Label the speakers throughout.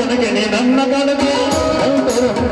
Speaker 1: ನನಗೆ ನನ್ನ ಅಂತರು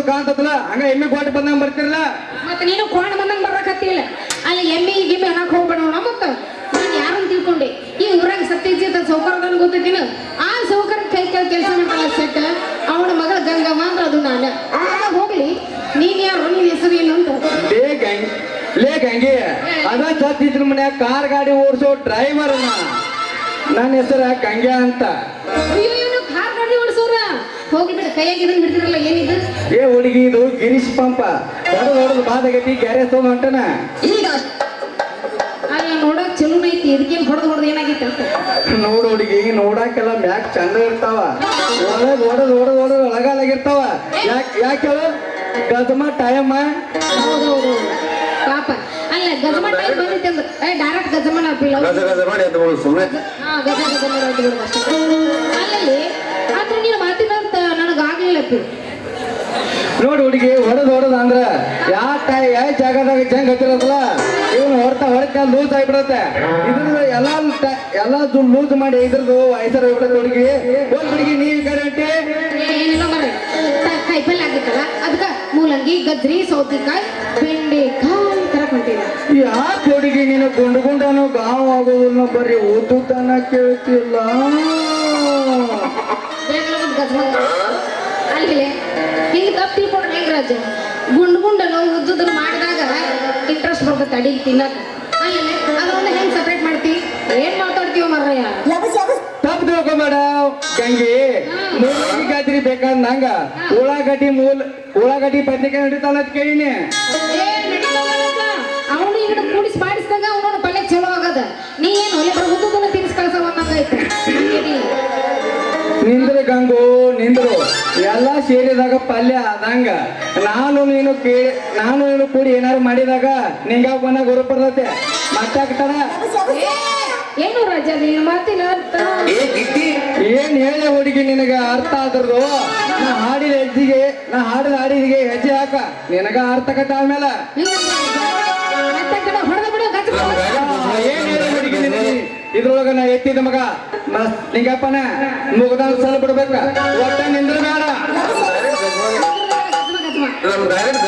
Speaker 1: ಬರೋದು ಕಾಣ್ತದಲ್ಲ? ಹಂಗ ಎಮ್ಮೆ ಗೋಟಿ ಬಂದಂಗ ಬರ್ತಿರಲ್ಲ?
Speaker 2: ಮತ್ತೆ ನೀನು ಕೋಣ ಬಂದಂಗ ಬರಕತ್ತಿಲ್ಲ ಅಲ್ಲಿ ಎಮ್ಮಿ ಗಿಮ್ಮಿ ಅನ್ನಕ್ ಹೋಗ್ಬೇಡ ಮತ್ತ ನಾನು ಯಾರನ್ನ ತಿಳ್ಕೊಂಡೆ? ಈ ಊರಾಗ ಸತ್ಯಜಿತ್ ಸೌಕರ್ಯದನ್ ಗೊತ್ತಿದ್ದೀನ ಆ ಸೌಕರ್ಯ ಕೈ ಕೈ ಕೆಲಸ ಸೆಟ್ ಅವನ ಮಗಳ ಗಂಗಮ್ಮ ಅಂದ್ರೆ ಅದು ನಾನು. ಹೋಗ್ಲಿ. ನೀನ್ ಯಾರು? ನಿನ್ ಹೆಸರು ಏನು ಅಂತ.
Speaker 1: ಲೇ ಗಂಗ್ ಲೇ ಗಂಗೆ. ಅದ ಸತ್ತಿದ್ರ ಮನ್ಯಾಗ ಕಾರ್ ಗಾಡಿ ಓಡಿಸೋ ಡ್ರೈವರ್ ನನ್ನ ಹೆಸರ ಗಂಗೆ ಅಂತ.
Speaker 2: ಹೋಗ್ಲಿ ಬಿಡ ಕೈಯಾಗ ಇದನ್ನ ಹಿಡಿದಿರಲ್ಲ ಏನಿದು?
Speaker 1: ಏ ಹುಡುಗಿ ಇದು ಗಿರೀಶ್ ಪಂಪ. ಹೊಡೆದು ಹೊಡೆದು ಬಾದಾಗೈತಿ ಗ್ಯಾರೇಜ್ ತಗೊಂಡ್ ಹೊಂಟನ
Speaker 2: ಈಗ ಅಲ್ಲಿ ನೋಡಕ್ ಚಲೋ ಐತಿ ಇದಕ್ಕೇನು ಹೊಡೆದು ಹೊಡೆದು ಏನಾಗೈತೆ ಅಂತ.
Speaker 1: ನೋಡು ಹುಡುಗಿ ನೋಡಾಕೆಲ್ಲ ಮ್ಯಾಕ್ ಚಂದ ಇರ್ತಾವ. ಒಳಗ್ ಹೊಡೆದು ಹೊಡೆದು ಹೊಡೆದು ಒಳಗಾಲಾಗಿರ್ತಾವ ಯಾಕೆ ಯಾಕೆ ಹೇಳು? ಗಜಮ ಟೈಮ.
Speaker 2: ಹೌದೌದು ಪಾಪ. ಅಲ್ಲ ಗಜಮನ್ ಟೈಮ್ ಬಂದಿತ್ತು ಅಂದ್ರೆ. ಏ ಡೈರೆಕ್ಟ್ ಗಜಮನ್ ಹಾಕಿಲ್ಲ
Speaker 3: ಗಜ ಗಜ ಮಾಡಿ ಅಂತ ಸುಮ್ಮನೆ
Speaker 2: ಹಾ ಗಜ ಗಜಮನ್ ಮಾಡಿ ಅಂತ ಅಲ್ಲಲ್ಲಿ ಆದ್ರೆ ನೀನು ಮಾತಿನ ಅರ್ಥ ನನಗಾಗ್ಲಿಲ್ಲ ಪಿ
Speaker 1: ನೋಡು ಹುಡುಗಿ ಹೊಡೆದ್ ಹೊಡೆದ್ ಅಂದ್ರ ಯಾವ ಟೈ ಯಾವ ಜಾಗದಾಗ ಜಂಗ್ ಹಚ್ಚಿರತ್ತಲ್ಲ ಇವನು ಹೊಡ್ತಾ ಹೊಡ್ತಾ ಲೂಸ್ ಆಗಿಬಿಡತ್ತೆ. ಇದ್ರದ್ದು ಎಲ್ಲಾ ಎಲ್ಲಾ ಲೂಸ್ ಮಾಡಿ ಇದ್ರದ್ದು ವಯಸ್ಸರ ಹೋಗ್ಬಿಡತ್ತೆ ಹುಡುಗಿ. ಒಂದ್ ಹುಡುಗಿ ನೀವ್
Speaker 2: ಆಗಿತ್ತಲ್ಲ ಅದಕ್ಕ ಮೂಲಂಗಿ ಗಜ್ರಿ ಸೌತಿಕಾಯಿ ಬೆಂಡೆಕಾಯಿ ತರಕ್ ಹೊಂಟಿಲ್ಲ
Speaker 1: ಯಾಕೆ ಹುಡುಗಿ ನೀನು ಗುಂಡು ಗುಂಡನು ಗಾವ್ ಆಗೋದನ್ನ ಬರೀ ಊದುತನ ಕೇಳ್ತಿಲ್ಲ.
Speaker 2: ಅಲ್ಲಿ ಹಿಂಗೆ ತಪ್ಪು ಗುಂಡ್ ಗುಂಡ್ ಗುಂಡನು ಉದ್ದುದನ್ನು ಮಾಡಿದಾಗ ಇಂಟ್ರೆಸ್ಟ್ ಬರ್ತದೆ ಅಡಿಗೆ ತಿನ್ನಕ ಆಮೇಲೆ ಅದನ್ನ ಹೆಂಗ್ ಸಪ್ರೇಟ್ ಮಾಡ್ತಿ? ಏನ್ ಮಾತಾಡ್ತೀವ ಮರ್ರಯ್ಯ?
Speaker 1: ತಪ್ಪು ಗಂಗಿ. ಬೇಕಾದ ನಂಗ. ಉಳ್ಳಾಗಡ್ಡಿ ಮೂಲ ಉಳ್ಳಾಗಡ್ಡಿ ಬದ್ನಿಕಾಯಿ ಹಿಡಿತಾಳ ಅಂತ ಕೇಳಿನಿ.
Speaker 2: ಅವನು ಈಗ ಕೂಡಿಸಿ ಮಾಡಿಸಿದಾಗ ಅವನವನ ಪಲ್ಯ ಚಲೋ ಆಗದ. ನೀ ಏನು ಒಲೆ ಬರ ಉದ್ದುದನ್ನ
Speaker 1: ನಿಂದ್ರು ಗಂಗು ನಿಂದ್ರು. ಎಲ್ಲ ಸೇರಿದಾಗ ಪಲ್ಯ ಆದಂಗ. ನಾನು ನೀನು ಕೇಳಿ ನಾನು ನೀನು ಕೂಡಿ ಏನಾರು ಮಾಡಿದಾಗ ನಿಂಗ ಬಂದಾಗ ಗುರು ಪಡ್ತೈತೆ ಮತ್ತಾಗ್ತಾರ
Speaker 2: ಏನು ರಾಜ ನೀನು ಮಾತಿನ ಅರ್ಥ?
Speaker 3: ಏ ಗಿಟ್ಟಿ
Speaker 1: ಏನ್ ಹೇಳ ಹುಡುಗಿ ನಿನಗ ಅರ್ಥ ಆದ್ರದು ನಾ ಹಾಡಿದ ಹೆಜ್ಜೆಗೆ ನಾ ಹಾಡಿದ ಹಾಡಿದಿಗೆ ಹೆಜ್ಜೆ ಹಾಕ. ನಿನಗ ಅರ್ಥ ಕಟ್ಟ ಆಮೇಲೆ ಇದ್ರೊಳಗ ನಾ ಎತ್ತಿದ ಮಗ ಮಸ್ತ್ ನಿಂಗಪ್ಪನ ಮುಗದಾಗ ಸಲ ಬಿಡ್ಬೇಕ. ಒಟ್ಟ ನಿಂದ್ರ ಬೇಡ
Speaker 3: ನಮ್ ಡೈರೆಕ್ಟ್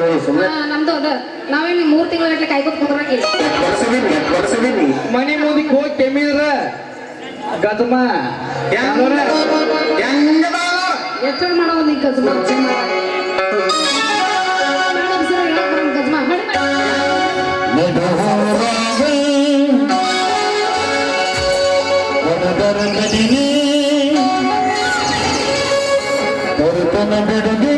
Speaker 3: ಮಾಡಿ ಸುಮ್ಮನೆ
Speaker 2: ನಮ್ದು ಅದ. ನಾವೇನು ಮೂರ್ ತಿಂಗಳ ಕಾಯ್ಕೊತ
Speaker 1: ಮನಿ ಮುದಿಕ್ ಹೋಗಿ ಕೆಮ್ಮಿದ್ರ ಗಜಮ
Speaker 2: ಎಚ್ಚರ ಮಾಡೋ ನೀ ಗಜ್ಮ. ಗಜ್ಮ.
Speaker 4: ಬಿಡುದಿಲ್ಲ ಇಬ್ಬರ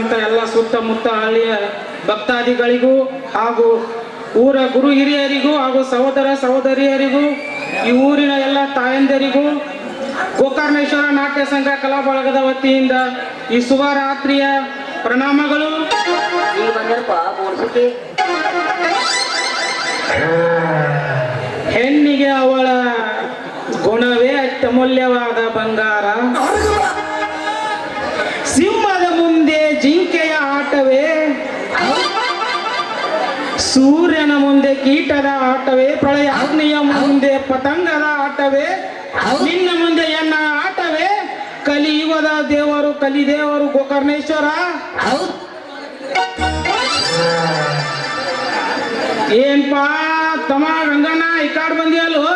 Speaker 5: ವೀಕ್ಷಿಸ್ತಕ್ಕಂಥ ಎಲ್ಲ ಸುತ್ತಮುತ್ತ ಹಳ್ಳಿಯ ಭಕ್ತಾದಿಗಳಿಗೂ ಹಾಗೂ ಊರ ಗುರು ಹಿರಿಯರಿಗೂ ಹಾಗೂ ಸಹೋದರ ಸಹೋದರಿಯರಿಗೂ, ಈ ಊರಿನ ಎಲ್ಲ ತಾಯಂದಿರಿಗೂ ಗೋಕರ್ಣೇಶ್ವರ ನಾಟ್ಯ ಸಂಘ ಕಲಾ ಬಳಗದ ವತಿಯಿಂದ ಈ ಶುಭರಾತ್ರಿಯ ಪ್ರಣಾಮಗಳು. ಹೆಣ್ಣಿಗೆ ಅವಳ ಗುಣವೇ ಅತ್ಯಮೂಲ್ಯವಾದ ಬಂಗಾರ. ಸೂರ್ಯನ ಮುಂದೆ ಕೀಟದ ಆಟವೇ ಪ್ರಳಯ ಅಗ್ನಿಯ ಮುಂದೆ ಪತಂಗದ ಆಟವೇ ನಿನ್ನ ಮುಂದೆ ಎನ್ನ ಆಟವೇ? ಕಲಿಯುವದ ದೇವರು ಕಲಿದೇವರು ಗೋಕರ್ಣೇಶ್ವರ.
Speaker 3: ಹೌದ್.
Speaker 5: ಏನ್ಪಾ ತಮ್ಮ ರಂಗನ ಈ ಕಾಡ್ ಬಂದಿಯಲ್ಲೋ?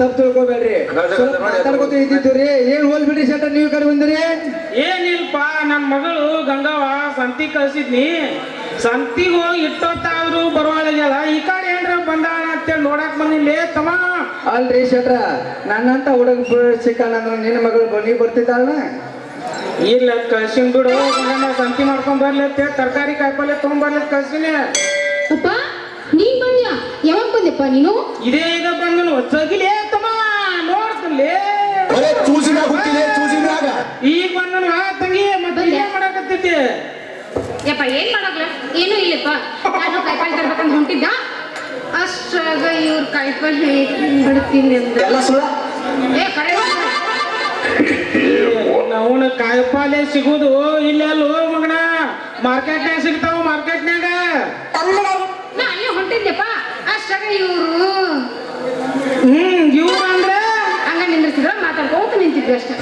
Speaker 1: ತಪ್ಪು ತಿಳ್ಕೊಬೇಡ್ರಿ. ಸ್ವಲ್ಪ ಮಾತಾಡ್ಕೊತ ಇದ್ದಿದ್ದು ರೀ. ಏನ್ ಹೋಲ್ ಬಿಡ್ರಿ ಶೆಟ್ರ ನೀವು ಕಡೆ ಬಂದಿರಿ?
Speaker 5: ಏನಿಲ್ಪ ನನ್ನ ಮಗಳು ಗಂಗವ್ವ ಸಂತಿ ಕಳ್ಸಿದ್ನಿ. ಸಂತಿಗೆ ಹೋಗಿ ಇಟ್ಟೊತ್ತಾದ್ರು ಬರುವಾಳಗ್ಯಲ್ಲ ಈ ಕಡೆ ಏನ್ರ ಬಂದಾಳ ಅಂತೇಳಿ ನೋಡಕ್ ಬಂದಿಲ್ಲೇ. ತಮ್ಮ.
Speaker 1: ಅಲ್ರಿ ಶೆಟ್ರ ನನ್ನಂತ ಹುಡುಗ ಸಿಕ್ಕಲ್ಲ ಅಂದ್ರೆ ನಿನ್ನ ಮಗಳು ಬನ್ನಿ ಬರ್ತಿದ್ದಾಳ
Speaker 5: ಇಲ್ಲ ಕಳ್ಸಿನ್ ಬಿಡು. ಮಗನ ಸಂತಿ ಮಾಡ್ಕೊಂಡ್ ಬರ್ಲತ್ತೆ ತರಕಾರಿ ಕಾಯಿಪಲ್ಲೆ ತಗೊಂಡ್ ಬರ್ಲತ್ ಕಳ್ಸಿನಿ.
Speaker 2: ಅಪ್ಪ ನೀನ್ ಬಂದ್ಯಾ? ಯಾವಾಗ ಬಂದೆಪ್ಪ ನೀನು?
Speaker 5: ಇದೇ ಈಗ ಬಂದನು. ಸಗಿಲೇ ತಮ್ಮ ನೋಡ್ತಲೇ
Speaker 4: ಬರೇ ಚೂಸಿನಾಗ ಹುಟ್ಟಿದೆ ಚೂಸಿನಾಗ
Speaker 5: ಈಗ ಬಂದನು ಆ ತಂಗಿ ಮತ್ತೆ ಏನ್ ಮಾಡಕತ್ತೈತಿ
Speaker 2: ಯಪ್ಪ ಏನ್ ಮಾಡೋಗ್ಲ ಏನು ಇಲ್ಲಪ್ಪ. ನಾನು ಕಾಯಿಪಲ್ಲೆ ತರ್ಬೇಕಂತ ಹೊಂಟಿದ್ದ? ಅಷ್ಟಾಗ ಇವ್ರ ಕಾಯಿಪಲ್ಲೆ ಬಿಡ್ತೀನಿ ಅಂತ
Speaker 3: ಎಲ್ಲ ಸುಳ್ಳ?
Speaker 2: ಏ ಕರೆ
Speaker 5: ಅವನ ಕಾಯಿಪಲ್ಲೆ ಸಿಗುದು. ಇಲ್ಲೆಲ್ಲೋ ಮಗಣ ಮಾರ್ಕೆಟ್ನ್ಯಾಗ ಸಿಗ್ತಾವ ಮಾರ್ಕೆಟ್ನ್ಯಾಗ.
Speaker 2: ನಾ ಅಲ್ಲೇ ಹೊಂಟಿದ್ದೆಪ್ಪ ಅಷ್ಟಾಗ ಇವರು
Speaker 5: ಹ್ಮ್ ಇವ್ರು ಅಂದ್ರೆ?
Speaker 2: ಹಂಗ ನಿಂದ್ರಿಸಿದ್ರ ಮಾತಾಡ್ಕೋತ ನಿಂತಿದ್ವಿ ಅಷ್ಟೇ.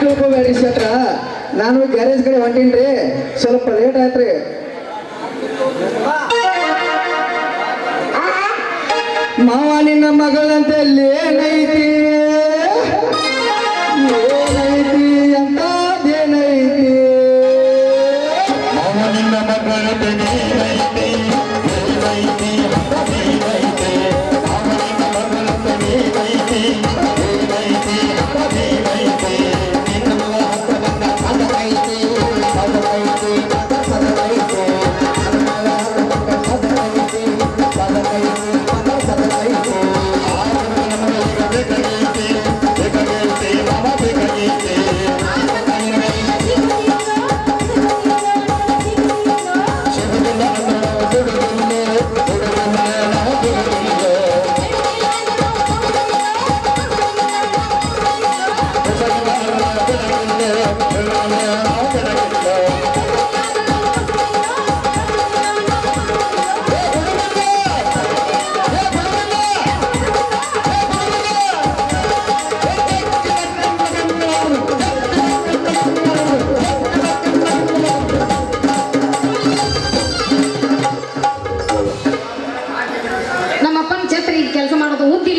Speaker 1: ತಿಳ್ಕೊಬೇಡ್ರಿ ಶೆಟ್ರ. ನಾನು ಗ್ಯಾರೇಜ್ ಕಡೆ ಹೊಂಟೀನ್ರಿ. ಸ್ವಲ್ಪ ಲೇಟ್ ಆಯ್ತ್ರಿ. ಮಾವ ನಿನ್ನ ಮಗಳಂತೆ ಏನೈತಿ?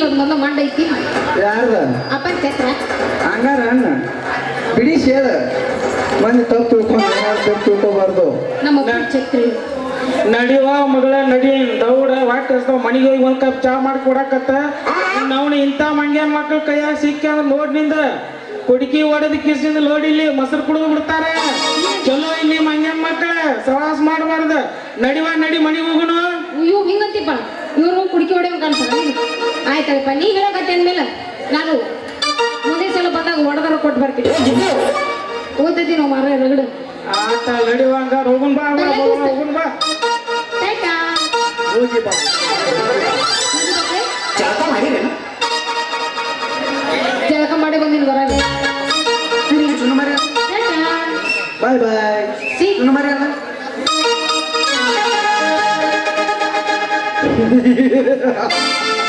Speaker 2: ಮೊದಲು ಮಂಡ ಐತಿ.
Speaker 1: ಯಾರ್ದ?
Speaker 2: ಅಪ್ಪ ಛತ್ರ
Speaker 1: ಹಂಗಾರ ಅಣ್ಣ. ಬಿಡಿ ಶೇದ ಮಂದಿ ತಪ್ಪು ತಿಳ್ಕೊಂಡು ತಪ್ಪು ತಿಳ್ಕೊಬಾರ್ದು.
Speaker 2: ನಮ್ಮ ಛತ್ರ.
Speaker 5: ನಡಿವ ಮಗಳ ನಡಿ ದೌಡ ಹಸ್ತಾವ ಮನೆಗೆ ಹೋಗಿ ಒಂದ್ ಕಪ್ ಚಾ ಮಾಡಿ ಕೊಡಕತ್ತ. ನಾವು ಇಂಥ ಮಂಗ್ಯಾನ ಮಕ್ಕಳು ಕೈಯಾಗ ಸಿಕ್ಕ ಲೋಡ್ನಿಂದ ಕುಡಿಕಿ ಒಡೆದ ಕಿಸಿಂದ ಲೋಡ್ ಇಲ್ಲಿ ಮೊಸರು ಕುಡಿದು ಬಿಡ್ತಾರೆ. ಚಲೋ ಇಲ್ಲಿ ಮಂಗ್ಯಾನ ಮಕ್ಕಳ ಸವಾಸ ಮಾಡಬಾರ್ದು. ನಡಿವ ನಡಿ ಮನೆಗೆ ಹೋಗುನು.
Speaker 2: ಇವ್ ಹಿಂಗಂತಿಪ್ಪ. ಇವ್ರು ಕುಡಿಕಿ ಹೊಡೆಯೋ ಕಾಣ್ತಾರ ಆಯ್ತಪ್ಪ ನೀ ಹೇಳಕತ್ತೆ ಅಂದ್ಮೇಲೆ ನಾನು ಮುಂದಿನ ಸಲ ಬಂದಾಗ ಹೊಡೆದಾರ ಕೊಟ್ಟು ಬರ್ತೀನಿ. ಓದಿದ್ದೀನಿ ನಾವು ಮಾರ ರಗಡು
Speaker 5: ಆತ ಹೋಗುನ್ ಬಾ ಬಾ, ಹೋಗುನ್
Speaker 1: ಹೋಗಿ ಬಾ.
Speaker 3: ಜಳಕ ಮಾಡಿರೇನು?
Speaker 2: ಜಳಕ ಮಾಡಿ ಬಂದಿನ
Speaker 3: ಮರಿ
Speaker 2: ಟಾಟಾ
Speaker 1: ಬಾಯ್ ಬಾಯ್.
Speaker 2: ಸಿ.
Speaker 3: ಚುನು ಮರಿ ಅಲ್ಲ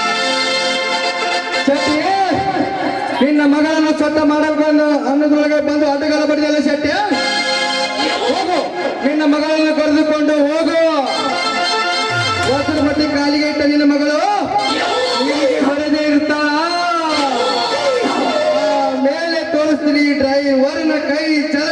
Speaker 1: ನಿನ್ನ ಮಗಳನ್ನು ಸ್ವತ್ತ ಮಾಡಬೇಕು ಅನ್ನೋ ಅನ್ನೋದ್ರೊಳಗೆ ಬಂದು ಅಡ್ಡಗಾಲ ಬಡಿದಲ್ಲ ಶೆಟ್ಟಿ. ಹೋಗು. ನಿನ್ನ ಮಗಳನ್ನು ಕರೆದುಕೊಂಡು ಹೋಗು. ಹೊಸರು ಮಟ್ಟಿ ಕಾಲಿಗೆ ಇಟ್ಟ ನಿನ್ನ ಮಗಳು ಹೊಡೆದೇ ಇರ್ತಾಳ ಮೇಲೆ ತೋರಿಸ್ತೀನಿ ಡ್ರೈವರ್ನ ಕೈ ಚಳಕ